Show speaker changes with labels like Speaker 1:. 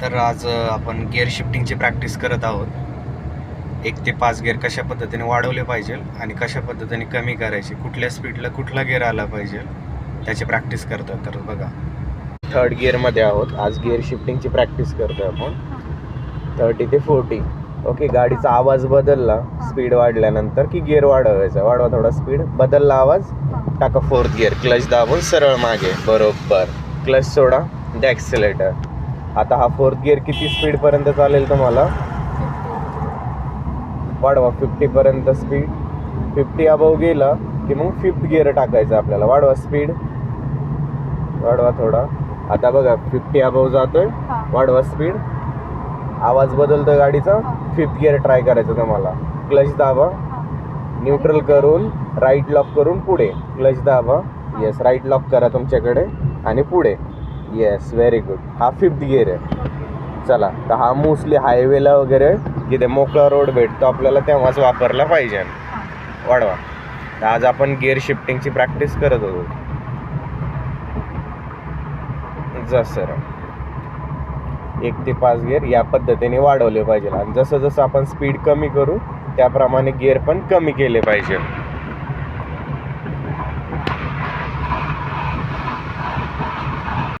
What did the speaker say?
Speaker 1: तर आज आपण गिअर शिफ्टिंगची प्रॅक्टिस करत आहोत. एक ते पाच गिअर कशा पद्धतीने वाढवले पाहिजे आणि कशा पद्धतीने कमी करायचे कुठल्या स्पीडला कुठला गिअर आला पाहिजे त्याची प्रॅक्टिस करतो. तर बघा थर्ड गिअरमध्ये आहोत. आज गिअर शिफ्टिंगची प्रॅक्टिस करतो आपण. थर्टी ते फोर्टी ओके गाडीचा आवाज बदलला. स्पीड वाढल्यानंतर की गिअर वाढवायचा. वाढवा थोडा स्पीड बदलला आवाज. टाका फोर्थ गिअर क्लच दाबून सरळ मागे. बरोबर. Clutch soda. द ॲक्सिलेटर आता हा फोर्थ गिअर किती स्पीडपर्यंत चालेल तुम्हाला? वाढवा फिफ्टीपर्यंत स्पीड फिफ्टी अबव गेला की मग फिफ्थ गिअर टाकायचं आपल्याला. वाढवा स्पीड वाढवा थोडा. आता बघा फिफ्टी अबव जातोय. वाढवा स्पीड आवाज बदलतोय गाडीचा. फिफ्थ गिअर ट्राय करायचं तुम्हाला. क्लच दाबा. न्यूट्रल करून राईट लॉक करून पुढे. क्लच दाबा. येस राईट लॉक करा तुमच्याकडे. आणि पुढे. येस व्हेरी गुड हा फिफ्थ गिअर आहे. चला तर हा मोस्टली हायवेला वगैरे जिथे मोकळा रोड भेटतो आपल्याला तेव्हाच वापरला पाहिजे. वाढवा. तर आज आपण गिअर शिफ्टिंगची प्रॅक्टिस करत होतो. जसं सर. एक ते पाच गिअर या पद्धतीने वाढवले पाहिजे. आणि जसं जसं आपण स्पीड कमी करू त्याप्रमाणे गिअर पण कमी केले पाहिजे.